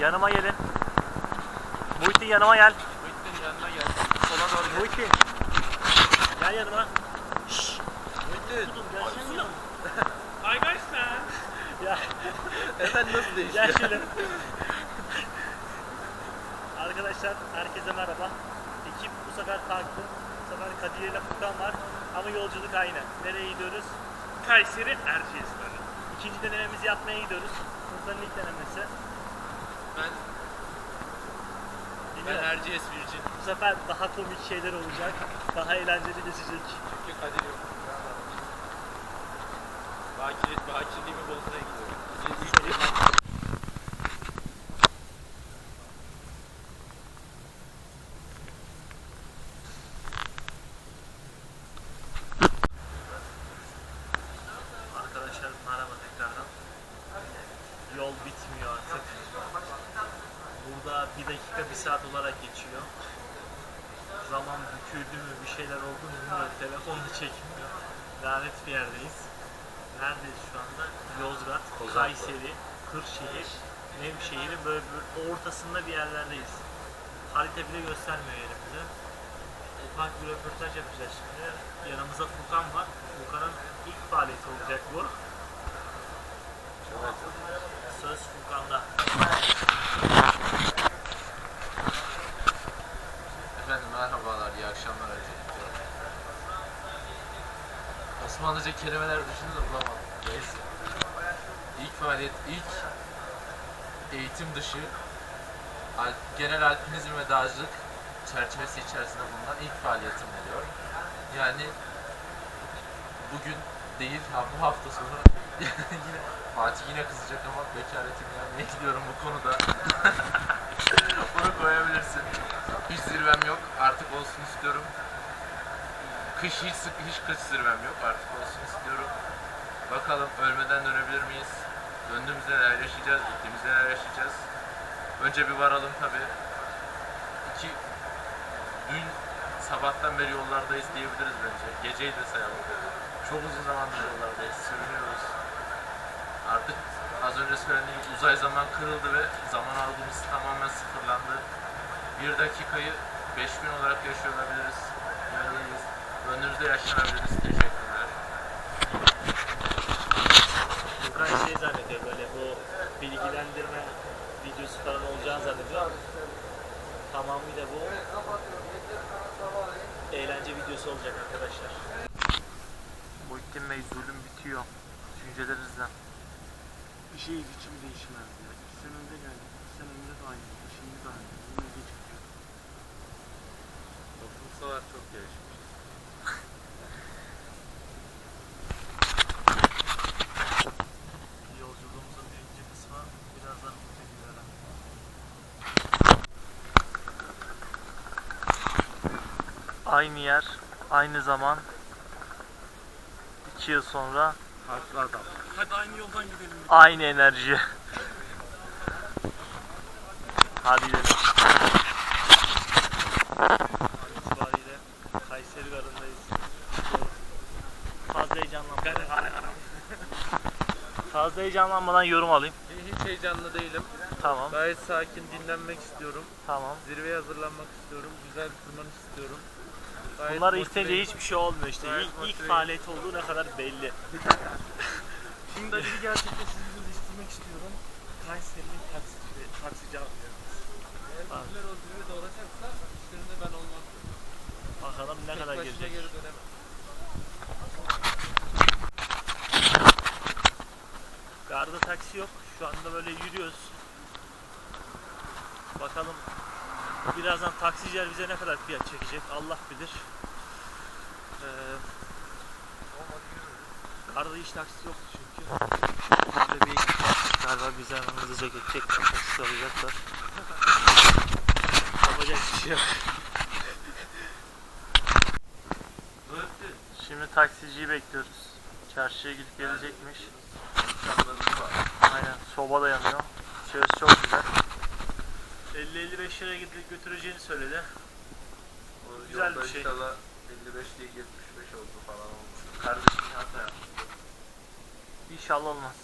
Yanıma gelin. Muhittin yanıma gel. Muhittin yanına gel. Sola doğru gel. Muhittin. Gel yanıma. Muhittin. Oğlum gelsene ya. Arkadaşlar. Ya Esen nasıl gel değişiyor? şöyle. Arkadaşlar herkese merhaba. Ekip bu sefer farklı. Bu sefer Kadir ile Furkan var. Ama yolculuk aynı. Nereye gidiyoruz? Kayseri Erciyes. İkinci denememizi yapmaya gidiyoruz. Furkan'ın ilk denemesi. Ben, ben Bilmiyorum. Erciyes Virgin. Bu sefer daha komik şeyler olacak. Daha eğlenceli geçecek. Çünkü Kadir yok. Bakir, bakirliğimi bozmaya gidiyorum. Arkadaşlar merhaba tekrardan. Yol bitmiyor artık. Burada bir dakika bir saat olarak geçiyor. Zaman büküldü mü bir şeyler oldu mu bilmiyorum. Telefon da çekmiyor. Lanet bir yerdeyiz. Neredeyiz şu anda? Yozgat, Kayseri, Kırşehir, Nevşehir'in böyle bir ortasında bir yerlerdeyiz. Harita bile göstermiyor yerimizi. Ufak bir röportaj yapacağız şimdi. Yanımızda Furkan var. Furkan'ın ilk faaliyeti olacak bu. Söz Furkan'da. Efendim merhabalar, iyi akşamlar öncelikle. Osmanlıca kelimeler düşündüm de bulamadım. Neyse. İlk faaliyet, ilk eğitim dışı genel alpinizm ve dağcılık çerçevesi içerisinde bulunan ilk faaliyetim oluyor. Yani bugün değil, ha, bu hafta sonu yine Fatih yine kızacak ama bekaretim yani gidiyorum bu konuda. Bunu koyabilirsin. Hiç zirvem yok. Artık olsun istiyorum. Kış hiç sık hiç kış zirvem yok. Artık olsun istiyorum. Bakalım ölmeden dönebilir miyiz? Döndüğümüzde neler yaşayacağız? Gittiğimizde neler yaşayacağız? Önce bir varalım tabi. İki dün sabahtan beri yollardayız diyebiliriz bence. Geceyi de sayalım. Çok uzun zamandır yollardayız. Sürünüyoruz. Artık az önce söylediğim uzay zaman kırıldı ve zaman algımız tamamen sıfırlandı. Bir dakikayı 5000 olarak yaşıyor olabiliriz. Öyleyiz. Önümüzde yaşanabiliriz. Teşekkürler. Furkan şey zannediyor böyle bu bilgilendirme videosu falan olacağını zannediyor. Tamamıyla bu eğlence videosu olacak arkadaşlar. Muhittin Bey zulüm bitiyor. Düşüncelerinizden. Bir şey için değişmez ya. İki sene önce geldik. İki sene önce de aynı. Şimdi de aynı. Yine geç gidiyor. Toplumsalar çok gelişmiş. Yolculuğumuzun birinci kısmı birazdan bitmek üzere. Aynı yer, aynı zaman. iki yıl sonra Farklı adam. Hadi aynı yoldan gidelim. aynı enerji. Hadi gidelim. İtibariyle Kayseri Garı'ndayız. Fazla heyecanlanmadan. Fazla heyecanlanmadan yorum alayım. Hiç heyecanlı değilim. Tamam, Gayet sakin dinlenmek istiyorum. tamam. Zirveye hazırlanmak istiyorum. Güzel bir tırmanış istiyorum. Gayet Bunlar motive- isteyince hiçbir şey olmuyor işte. Gayet İlk, ilk faaliyet olduğu ne kadar belli. Şimdi Ali gerçekten sizi yüzleştirmek istiyorum. Kayseri'li taksici, taksici abi. Eğer bizler o zirve dolaşacaksa işlerinde ben olmam. Bakalım ne Tek kadar gelecek. geri dönemem. Garda taksi yok. Şu anda böyle yürüyoruz. Bakalım birazdan taksiciler bize ne kadar fiyat çekecek Allah bilir. Ee, garda hiç taksi yoktu çünkü. Böyle bir. Galiba bize hızlıca geçecek. Taksi alacaklar. Yapacak bir şey yok. Şimdi taksiciyi bekliyoruz. Çarşıya gidip gelecekmiş. Aynen soba da yanıyor. İçerisi çok güzel. 50-55 liraya gidip götüreceğini söyledi. Güzel bir şey. İnşallah 55 değil 75 oldu falan olmuş. Kardeşim hata yaptı. İnşallah olmaz.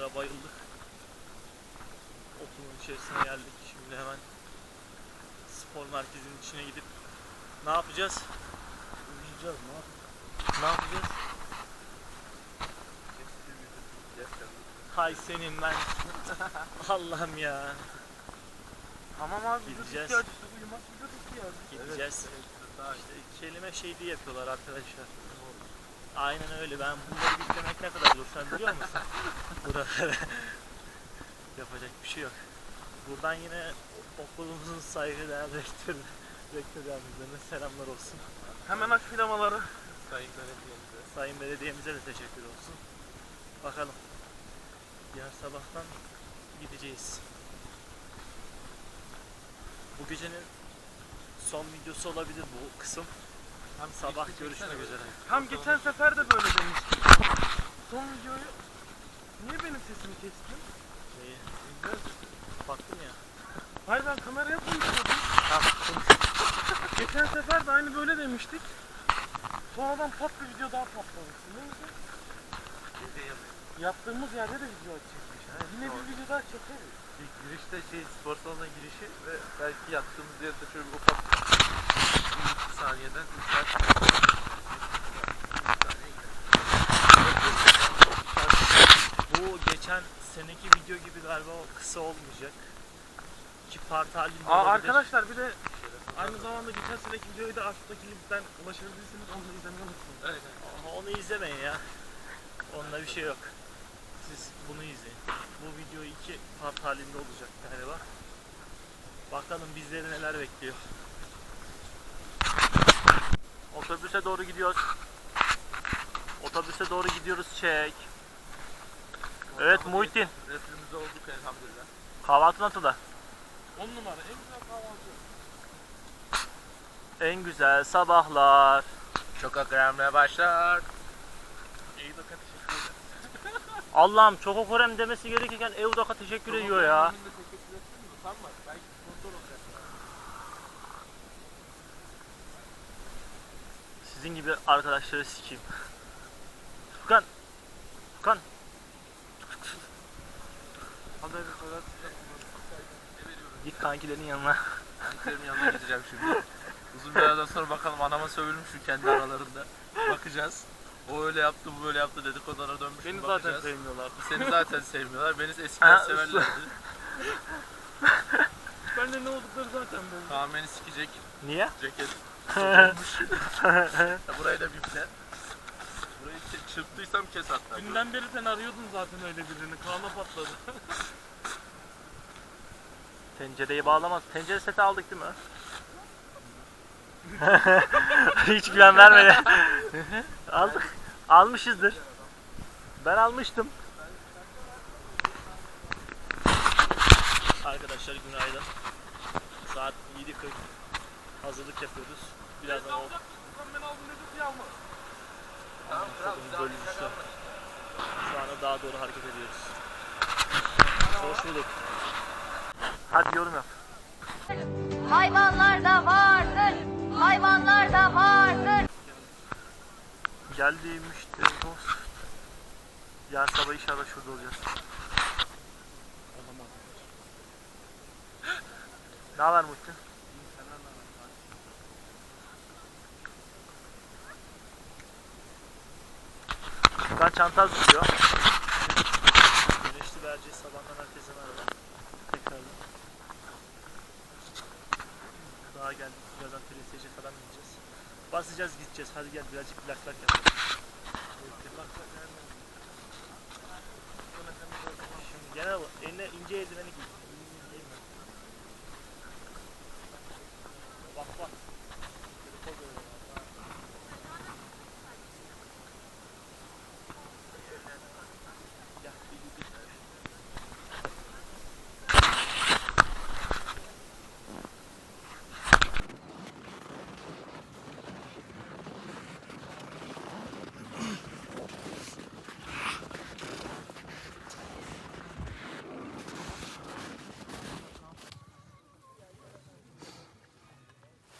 şeylere bayıldık. Okulun içerisine geldik. Şimdi hemen spor merkezinin içine gidip ne yapacağız? Uyuyacağız ne yapalım? Ne yapacağız? Hay senin ben. Allah'ım ya. Tamam abi vücut Gideceğiz. ihtiyacı vücut ihtiyacı. Gideceğiz. İşte kelime şeyliği yapıyorlar arkadaşlar. Aynen öyle. Ben bunları büklemek ne kadar zor sen biliyor musun? Buralara. Yapacak bir şey yok. Buradan yine okulumuzun saygıdeğer rektör, rektör yardımcılarına selamlar olsun. Hemen aç filamaları. Sayın Belediyemize. Sayın belediyemize de teşekkür olsun. Bakalım. Yarın sabahtan gideceğiz. Bu gecenin son videosu olabilir bu kısım. Hem Sabah görüşmek üzere. Tam geçen sefer de böyle demiştik. Son videoyu niye benim sesimi kestin? Şeyi, baktım ya. Hayır ben kameraya. Tamam, konuş. Geçen sefer de aynı böyle demiştik. Sonradan pat bir video daha patladı. Neyse. Yaptığımız yerde de video çekmiş. Yine bir video daha çekeriz. İlk girişte şey spor salonuna girişi ve belki yattığımız yerde şöyle bir ufak bir saniyeden üç Bu geçen seneki video gibi galiba o kısa olmayacak. İki part halinde Aa, olabilir. arkadaşlar bir de aynı zamanda geçen seneki videoyu da alttaki linkten ulaşabilirsiniz. Onu da izlemeyi unutmayın. Evet. Ama Onu izlemeyin ya. Onda bir şey yok. Siz bunu izleyin. Bu video iki part halinde olacak galiba. Bakalım bizleri neler bekliyor. Otobüse doğru gidiyoruz. Otobüse doğru gidiyoruz çek. Evet Muhittin. Reflümüzde olduk elhamdülillah. Kahvaltı nasıl da? 10 numara en güzel kahvaltı. En güzel sabahlar. Çok akramaya başlar. İyi bakın teşekkür ederim. Allah'ım çok okurem demesi gerekirken Evdok'a teşekkür ediyor ya. Sizin gibi arkadaşları sikeyim. Furkan. Furkan. Git kankilerin yanına. Ankara'nın yanına gideceğim şimdi. Uzun bir aradan sonra bakalım anama sövülmüş mü kendi aralarında. Bakacağız. O öyle yaptı, bu böyle yaptı dedikodulara dönmüş mü Beni zaten bakacağız. sevmiyorlar. Seni zaten sevmiyorlar. Beni eskiden Ha, severlerdi. Ben de ne oldukları zaten belli. Kaan beni sikecek. Niye? Ceket. Olmuş. Ya Burayı da biple. Burayı çı- çırptıysam kes hatta. Dünden beri sen arıyordun zaten öyle birini. Kaan'a patladı. Tencereyi bağlamaz. Tencere seti aldık değil mi? Hiç güven vermedi. aldık. Almışızdır. Ben almıştım. Arkadaşlar günaydın. Saat 7.40. Hazırlık yapıyoruz. Birazdan o bölümüşler. Şu anda daha doğru hareket ediyoruz. Hoş bulduk. Hadi yorum yap. Hayvanlar da vardır. Hayvanlar da vardır. Geldim işte dost. Yarın sabah inşallah şurada olacağız. Ne haber Muhittin? Ben çanta hazırlıyor. Güneşli vereceğiz sabahtan herkese merhaba. Tekrardan. Daha geldik. Birazdan PlayStation falan bineceğiz. Basacağız gideceğiz. Hadi gel birazcık lak yapalım. Şimdi genel eline ince eldiveni giy. Giyme. Bak bak. Poz veriyor. Gel, bir gidelim.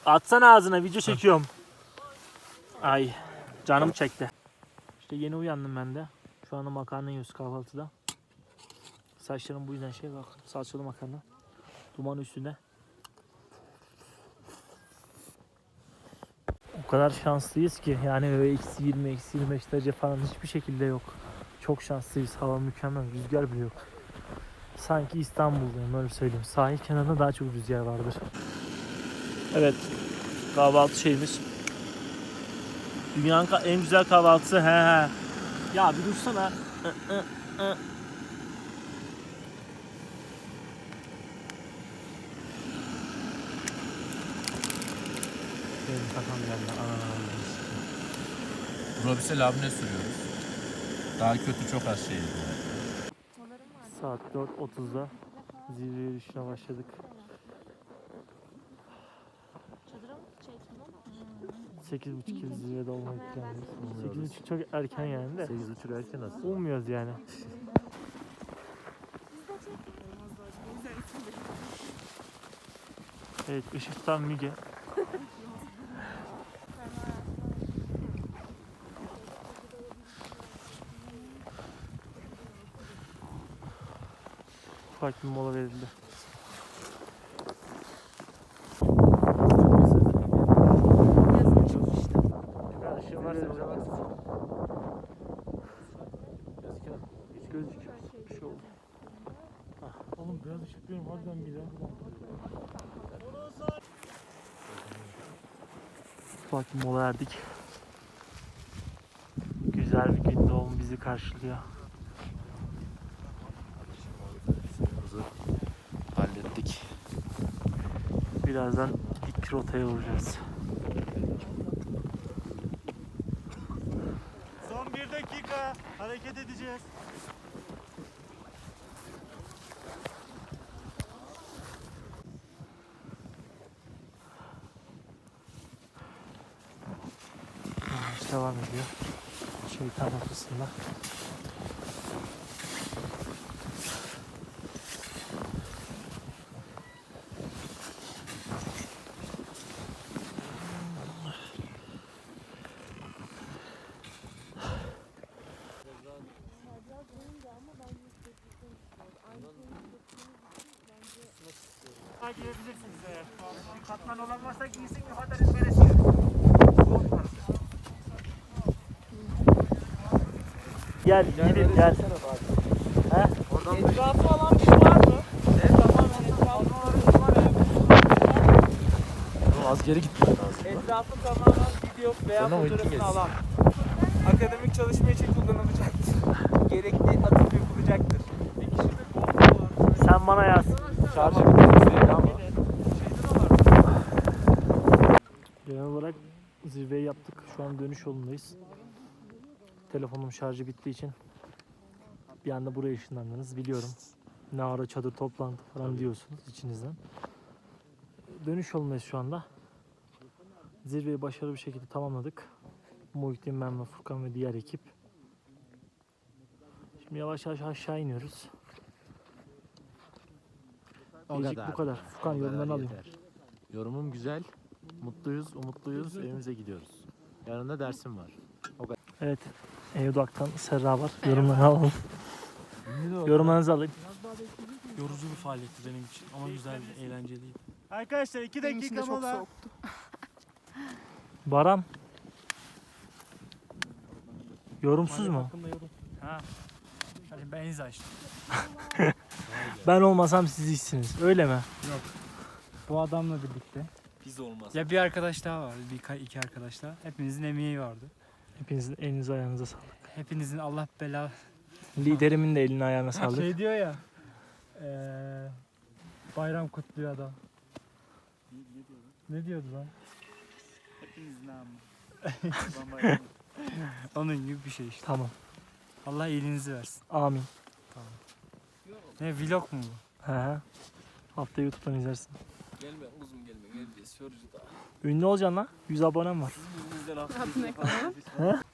Atsana ağzına video çekiyorum. Ay canım çekti. İşte yeni uyandım ben de. Şu anda makarna yiyoruz kahvaltıda. Saçlarım bu yüzden şey bak. Salçalı makarna. Duman üstünde. O kadar şanslıyız ki yani öyle eksi 20, eksi 25 derece falan hiçbir şekilde yok. Çok şanslıyız. Hava mükemmel. Rüzgar bile yok. Sanki İstanbul'dayım öyle söyleyeyim. Sahil kenarında daha çok rüzgar vardır. Evet. Kahvaltı şeyimiz. Dünyanın en güzel kahvaltısı. He he. Ya bir dursana. Hı, hı, hı. Benim kafam geldi. Aa. Robis'e labne sürüyoruz. Daha kötü çok az şey. Saat 4.30'da zirve yürüyüşüne başladık. 8.30 gibi zirvede olmak planlıyoruz. 8.30 çok erken yani de. 8.30 erken az. Ummuyoruz yani. Evet ışık tutan Müge. Ufak bir mola verildi. Biraz ışığı varsa Hiç gözükmüyor. Bir şey oldu. Ah, oğlum biraz ışık diyorum harbiden bir daha. Ufak bir mola verdik. Güzel bir gün doğum bizi karşılıyor. Hallettik. Birazdan dik rotaya vuracağız. Son bir dakika hareket edeceğiz. Yavaş devam ediyor. Şeytan ortasında. Girebilirsiniz eğer. Katman olan varsa giysin kafadan izmeresi. Gel, gidin gel. Etrafı alan bir şey var mı? Evet tamamen etrafı alan Az geri gitmen lazım. Etrafı tamamen video veya Sonra fotoğrafını alan. Akademik çalışma için kullanılacaktır. Gerekli atıp yapılacaktır. Bir kişi de bomba var. Sen bana yaz. Şarjı ama. Genel olarak zirveyi yaptık. Şu an dönüş yolundayız. Telefonum şarjı bittiği için bir anda buraya ışınlandınız biliyorum. Ne ara çadır toplantı falan diyorsunuz içinizden. Dönüş yolundayız şu anda. Zirveyi başarılı bir şekilde tamamladık. Muhittin ben ve Furkan ve diğer ekip. Şimdi yavaş yavaş aşağı iniyoruz. Diyecek bu kadar. Furkan yorumlarını alayım. Yorumum güzel. Mutluyuz, umutluyuz. Evimize gidiyoruz. Yarın da dersim var. Evet. Evdok'tan Serra var. Yorumlarını alalım. Yorumlarınızı alayım. Yorucu bir faaliyetti benim için ama güzeldi, eğlenceliydi. Arkadaşlar 2 dakika mola. Baran. Yorumsuz mu? Ha. Hani ben izah işte. Ben olmasam siz iyisiniz. Öyle mi? Bu adamla birlikte. Biz olmaz. Ya bir arkadaş daha vardı. Bir iki arkadaş daha. Hepinizin emeği vardı. Hepinizin elinize ayağınıza sağlık. Hepinizin Allah bela Liderimin de eline ayağına sağlık. şey diyor ya. eee, bayram kutluyor adam. Ne diyordu lan? Hepinizin namı. Onun gibi bir şey işte. Tamam. Allah iyiliğinizi versin. Amin. Ne vlog mu bu? He he. Hafta YouTube'dan izlersin. Gelme uzun gelme gel diye sörcü daha. Ünlü olacaksın lan. 100 abonem var.